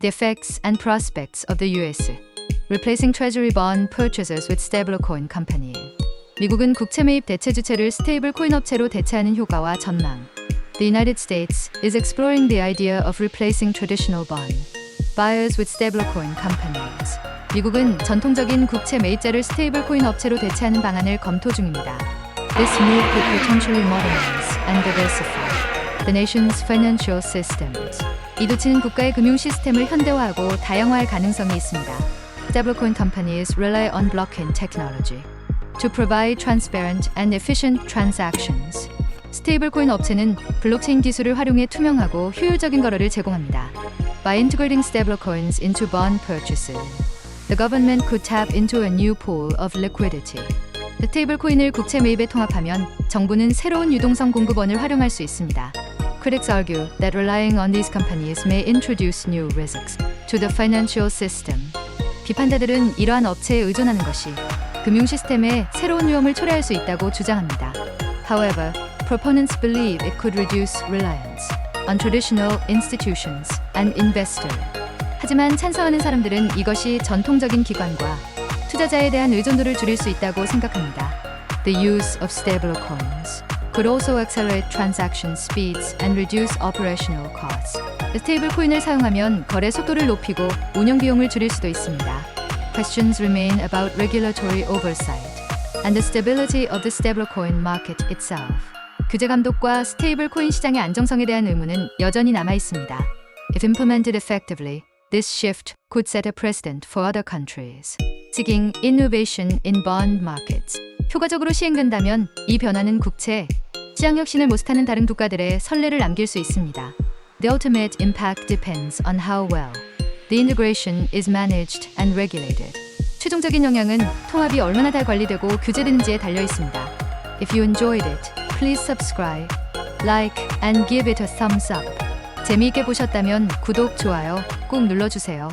The effects and prospects of the US. Replacing Treasury bond purchasers with stablecoin company. 미국은 국채 매입 대체 주체를 스테이블 코인 업체로 대체하는 효과와 전망. The United States is exploring the idea of replacing traditional bond buyers with stablecoin companies. 미국은 전통적인 국채 매입자를 스테이블 코인 업체로 대체하는 방안을 검토 중입니다. This move could potentially modernize and diversify the nation's financial systems. 이 조치는 국가의 금융 시스템을 현대화하고 다양화할 가능성이 있습니다. Stablecoin companies rely on blockchain technology to provide transparent and efficient transactions. 스테이블코인 업체는 블록체인 기술을 활용해 투명하고 효율적인 거래를 제공합니다. By integrating stablecoins into bond purchases, the government could tap into a new pool of liquidity. 스테이블코인을 국채 매입에 통합하면 정부는 새로운 유동성 공급원을 활용할 수 있습니다. Critics argue that relying on these companies may introduce new risks to the financial system. 비판자들은 이러한 업체에 의존하는 것이 금융 시스템에 새로운 위험을 초래할 수 있다고 주장합니다. However, proponents believe it could reduce reliance on traditional institutions and investors. 하지만 찬성하는 사람들은 이것이 전통적인 기관과 투자자에 대한 의존도를 줄일 수 있다고 생각합니다. The use of stablecoins could also accelerate transaction speeds and reduce operational costs. 스테이블 코인을 사용하면 거래 속도를 높이고 운영 비용을 줄일 수도 있습니다. Questions remain about regulatory oversight and the stability of the stablecoin market itself. 규제 감독과 스테이블 코인 시장의 안정성에 대한 의문은 여전히 남아 있습니다. If implemented effectively, this shift could set a precedent for other countries. seeking innovation in bond markets. 효과적으로 시행된다면 이 변화는 국채, 시장 혁신을 모색하는 다른 국가들의 선례를 남길 수 있습니다. The ultimate impact depends on how well the integration is managed and regulated. 최종적인 영향은 통합이 얼마나 잘 관리되고 규제되는지에 달려 있습니다. If you enjoyed it, please subscribe, like, and give it a thumbs up. 재미있게 보셨다면 구독, 좋아요 꼭 눌러주세요.